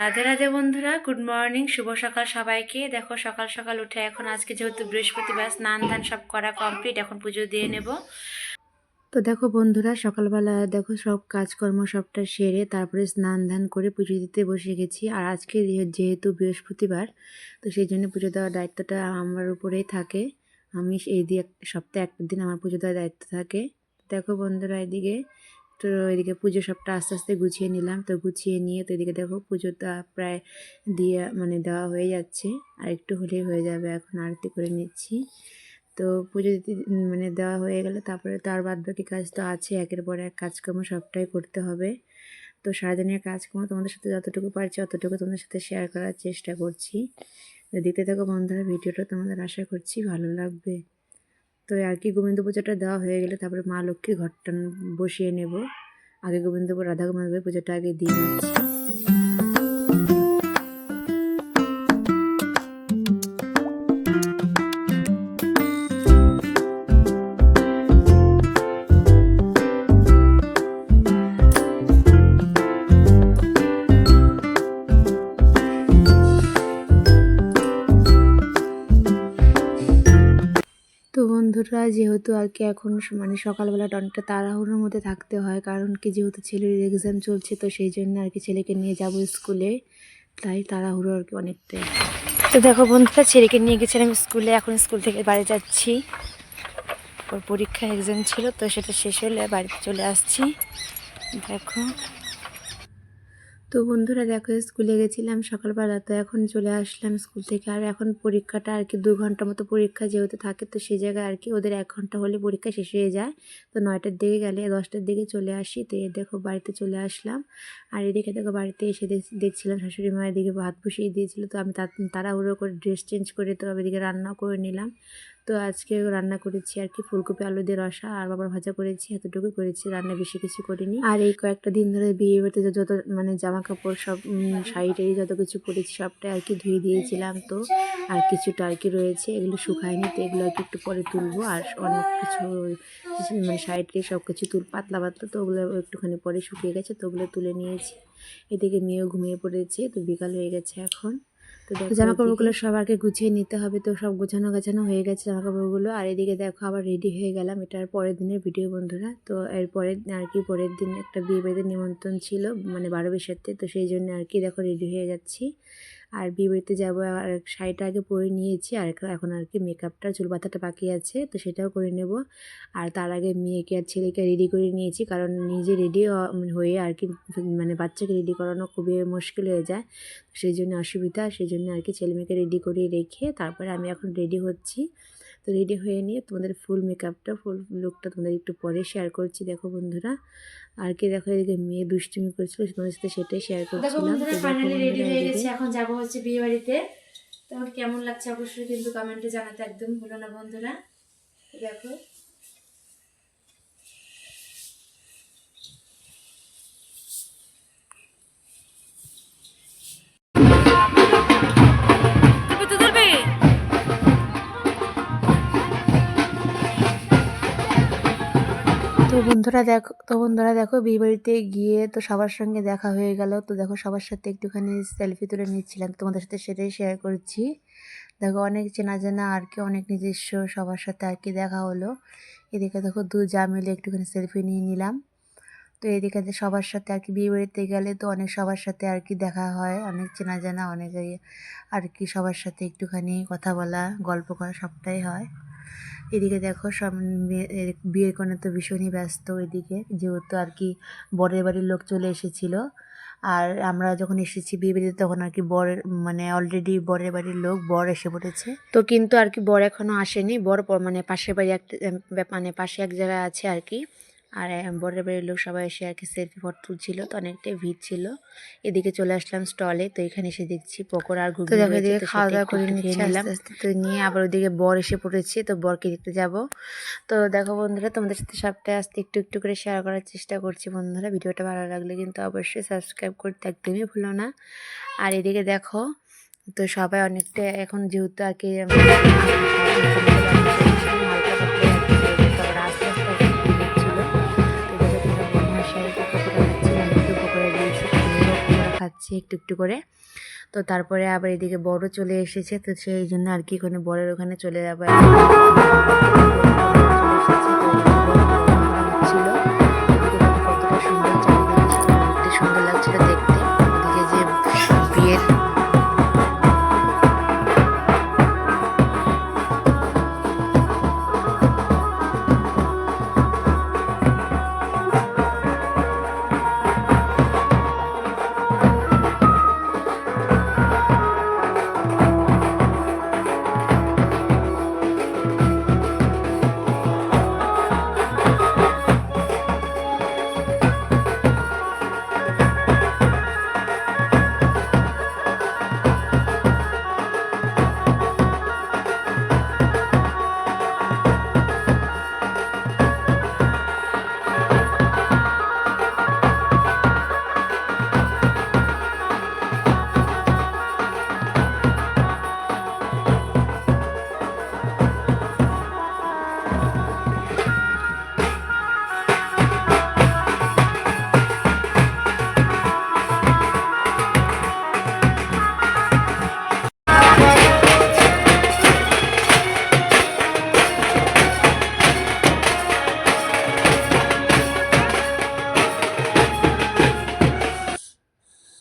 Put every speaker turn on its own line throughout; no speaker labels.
রাধে রাধে বন্ধুরা good morning শুভ সকাল সবাইকে। দেখো, সকাল সকাল উঠে এখন আজকে যেহেতু বৃহস্পতিবার, স্নান দান সব করা কমপ্লিট এখন পুজো দিয়ে নেব। তো দেখো বন্ধুরা, সকালবেলা দেখো সব কাজকর্ম সবটা সেরে তারপরে স্নান ধান করে পুজো দিতে বসে গেছি। আর আজকে যেহেতু বৃহস্পতিবার, তো সেই জন্য পুজো দেওয়ার দায়িত্বটা আমার উপরেই থাকে। আমি এই দিয়ে সপ্তাহে একটা দিন আমার পুজো দেওয়ার দায়িত্ব থাকে। দেখো বন্ধুরা এদিকে তো এদিকে পুজো সবটা আস্তে আস্তে গুছিয়ে নিলাম। তো গুছিয়ে নিয়ে তো এদিকে দেখো পুজোটা প্রায় দিয়ে মানে দেওয়া হয়ে যাচ্ছে। আর একটু হলেই হয়ে যাবে, এখন আরতি করে নিচ্ছি। তো পুজো দিতে মানে দেওয়া হয়ে গেলে তারপরে তার বাদ বাকি কাজ তো আছে। একের পর এক কাজকর্ম সবটাই করতে হবে। তো সারাদিনের কাজকর্ম তোমাদের সাথে যতটুকু পারছি অতটুকু তোমাদের সাথে শেয়ার করার চেষ্টা করছি। তো দিতে থাকো বন্ধুরা, ভিডিওটা তোমাদের আশা করছি ভালো লাগবে। তো আর কি গোবিন্দ পূজাটা দেওয়া হয়ে গেলে তারপরে মা লক্ষ্মীর ঘরটা বসিয়ে নেব। আগে গোবিন্দপুর রাধা গোবিন্দ পূজাটা আগে দিয়ে নিচ্ছি বন্ধুরা যেহেতু আর কি এখন মানে সকালবেলাটা অনেকটা তাড়াহুড়োর মধ্যে থাকতে হয়, কারণ কি যেহেতু ছেলের এক্সাম চলছে, তো সেই জন্য আর কি ছেলেকে নিয়ে যাব স্কুলে। তাই তাড়াহুড়ো আর কি অনেকটাই। তো দেখো বন্ধুরা, ছেলেকে নিয়ে গেছিলাম স্কুলে, এখন স্কুল থেকে বাড়ি যাচ্ছি। ওর পরীক্ষা এক্সাম ছিল, তো সেটা শেষ হলে বাড়িতে চলে আসছি। দেখো। তো বন্ধুরা দেখো স্কুলে গেছিলাম সকালবেলা, তো এখন চলে আসলাম স্কুল থেকে। আর এখন পরীক্ষাটা আর কি দু ঘণ্টা মতো পরীক্ষা যেহেতু থাকে, তো সেই জায়গায় আর কি ওদের এক ঘণ্টা হলে পরীক্ষা শেষ হয়ে যায়। তো নয়টার দিকে গেলে, দশটার দিকে চলে আসি, তো এ দেখো বাড়িতে চলে আসলাম। আর এদিকে দেখো বাড়িতে এসে দেখ- দেখছিলাম শাশুড়ি মায়ের দিকে ভাত বসিয়ে দিয়েছিল, তো আমি তাড়াহুড়ো করে ড্রেস চেঞ্জ করে তো এদিকে রান্না করে নিলাম। তো আজকে রান্না করেছি আর কি, ফুলকপি, আলু দিয়ে রসা আর বাবার ভাজা করেছি এতটুকু করেছি, রান্না বেশি কিছু করিনি। আর এই কয়েকটা দিন ধরে বিয়ে বাড়িতে যত মানে জামা কাপড় সব শাড়ি টাড়ি যত কিছু পরেছি, সবটাই আর কি ধুয়ে দিয়েছিলাম তো। আর কিছুটা আর কি রয়েছে, এগুলো শুকায়নি তো এগুলো আর একটু পরে তুলবো আর অনেক কিছু মানে শাড়ি টাড়ি সব কিছু তুল, পাতলা পাতলা তো ওগুলো একটুখানি পরে শুকিয়ে গেছে তো ওগুলো তুলে নিয়েছি। এদিকে মেয়েও ঘুমিয়ে পড়েছে, তো বিকাল হয়ে গেছে এখন। জামা কাপড়গুলো সব আগে গুছিয়ে নিতে হবে তো সব গোছানো গাছানো হয়ে গেছে জামা কাপড়গুলো আর এদিকে দেখো আবার রেডি হয়ে গেলাম এটার পরের দিনের ভিডিও বন্ধুরা। তো এরপরে আর কি পরের দিন একটা বিয়ে বাড়িতে নিমন্ত্রণ ছিল মানে বারো বিশ্বের তো সেই জন্য আর কি দেখো রেডি হয়ে যাচ্ছি। আর বিয়ে বাড়িতে যাব, আর শাড়িটা আগে পরে নিয়েছি, আর এখন আর কি মেকআপটা চুল পাতাটা বাকি আছে, তো সেটাও করে নেব। আর তার আগে মেয়েকে আর ছেলেকে রেডি করে নিয়েছি, কারণ নিজে রেডি হয়ে আর কি মানে বাচ্চাকে রেডি করানো খুবই মুশকিল হয়ে যায়। সেই জন্য অসুবিধা, সেই জন্য আর কি ছেলে মেয়েকে রেডি করে রেখে তারপরে আমি এখন রেডি হচ্ছি। তো রেডি হয়ে নিয়ে তোমাদের ফুল মেকআপটা ফুল লুকটা তোমাদের একটু পরে শেয়ার করছি দেখো বন্ধুরা। আর কে দেখো এদিকে মেয়ে দুষ্টুমি করছিল তোমাদের সাথে সেটাই শেয়ার
দেখো
করছিলাম।
বন্ধুরা ফাইনালি রেডি হয়ে গেছে এখন যাব হচ্ছে বিয়ে বাড়িতে। তোমার কেমন লাগছে অবশ্যই কিন্তু কমেন্টে জানাতে একদম ভুলো না বন্ধুরা। দেখো।
তো বন্ধুরা দেখো, তো বন্ধুরা দেখো বিয়ে বাড়িতে গিয়ে তো সবার সঙ্গে দেখা হয়ে গেল। তো দেখো সবার সাথে একটুখানি সেলফি তুলে নিচ্ছিলাম। তোমাদের সাথে সেটাই শেয়ার করছি। দেখো অনেক চেনা জানা আর কি, অনেক নিজস্ব সবার সাথে আর কি দেখা হলো। এদিকে দেখো দু যা মিলে একটুখানি সেলফি নিয়ে নিলাম। তো এদিকে সবার সাথে আর কি বিয়ে বাড়িতে গেলে তো অনেক সবার সাথে আর কি দেখা হয়। অনেক চেনা জানা, অনেক এই আর কি সবার সাথে একটুখানি কথা বলা, গল্প করা সবটাই হয়। এদিকে দেখো সব বিয়ের কোনো তো ভীষণই ব্যস্ত এদিকে, যেহেতু আর কি বরের বাড়ির লোক চলে এসেছিল। আর আমরা যখন এসেছি বিয়ে বাড়িতে, তখন আর কি বরের মানে অলরেডি বরের বাড়ির লোক, বর এসে পড়েছে। তো কিন্তু আর কি বর এখনও আসেনি, বর মানে পাশের বাড়ি একটা মানে পাশে এক জায়গায় আছে আর কি। আর বরের বাড়ির লোক সবাই এসে আর কি সেলফি ফটো তুলছিল তো অনেকটাই ভিড় ছিল। এদিকে চলে আসলাম স্টলে তো এখানে এসে দেখছি পকোড়া আর ঘুগনি দেখো এদিকে খাওয়া দাওয়া করে নিলাম। তো নিয়ে আবার ওদিকে বর এসে পড়েছে তো বরকে দেখতে যাব। তো দেখো বন্ধুরা তোমাদের সাথে সবটাই আস্তে একটু একটু করে শেয়ার করার চেষ্টা করছি বন্ধুরা ভিডিওটা ভালো লাগলে কিন্তু অবশ্যই সাবস্ক্রাইব করতে একদমই ভুলো না। আর এদিকে দেখো তো সবাই অনেকটা এখন যেহেতু আর কি খাচ্ছে একটু একটু করে। তো তারপরে আবার এদিকে বড় চলে এসেছে, তো সেই জন্য আর কি ওখানে বড়ের ওখানে চলে যাবে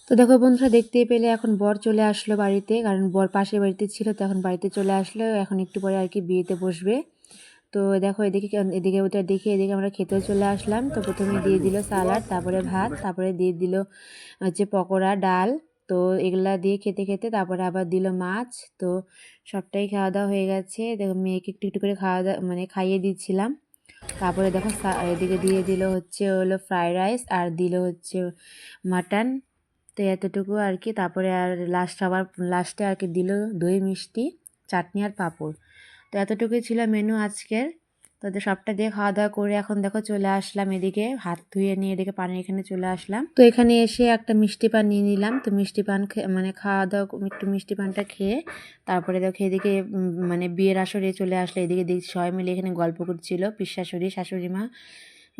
তো দেখো বন্ধুরা, দেখতেই পেলে এখন বর চলে আসলো বাড়িতে, কারণ বর পাশের বাড়িতে ছিল, তো এখন বাড়িতে চলে আসলো, এখন একটু পরে আর কি বিয়েতে বসবে। তো দেখো এদিকে এদিকে ওটা দেখে এদিকে আমরা খেতেও চলে আসলাম। তো প্রথমে দিয়ে দিল সালাড, তারপরে ভাত, তারপরে দিয়ে দিল হচ্ছে পকোড়া, ডাল। তো এগুলা দিয়ে খেতে খেতে তারপরে আবার দিল মাছ। তো সবটাই খাওয়া দাওয়া হয়ে গেছে। দেখো মেয়েকে একটু একটু করে খাওয়া দাওয়া মানে খাইয়ে দিচ্ছিলাম। তারপরে দেখো এদিকে দিয়ে দিল হচ্ছে হলো ফ্রাইড রাইস, আর দিল হচ্ছে মাটন। তো এতটুকু আর কি। তারপরে আর লাস্ট আবার লাস্টে আর কি দিল দই, মিষ্টি, চাটনি আর পাঁপড়। তো এতটুকুই ছিল মেনু আজকের। তো সবটা দিয়ে খাওয়া দাওয়া করে এখন দেখো চলে আসলাম এদিকে। হাত ধুয়ে নিয়ে এদিকে পানি এখানে চলে আসলাম। তো এখানে এসে একটা মিষ্টি পান নিয়ে নিলাম। তো মিষ্টি পান মানে খাওয়া দাওয়া একটু মিষ্টি পানটা খেয়ে তারপরে দেখো এদিকে মানে বিয়ের আসরে চলে আসলো। এদিকে সবাই মিলে এখানে গল্প করছিল। পিস শাশুড়ি শাশুড়ি মা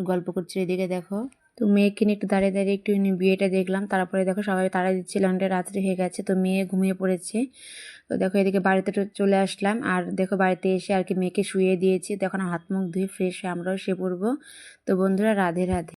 গল্প করছিল এদিকে দেখো। তো মেয়েকে নিয়ে একটু দাঁড়িয়ে দাঁড়িয়ে একটু বিয়েটা দেখলাম। তারপরে দেখো সবাই তারা দিচ্ছিল অনেকটা রাত্রি হয়ে গেছে, তো মেয়ে ঘুমিয়ে পড়েছে। তো দেখো এদিকে বাড়িতে চলে আসলাম। আর দেখো বাড়িতে এসে আর কি মেয়েকে শুয়ে দিয়েছি। দেখো হাত মুখ ধুয়ে ফ্রেশ হয়ে আমরাও সে পড়ব। তো বন্ধুরা, রাধে রাধে।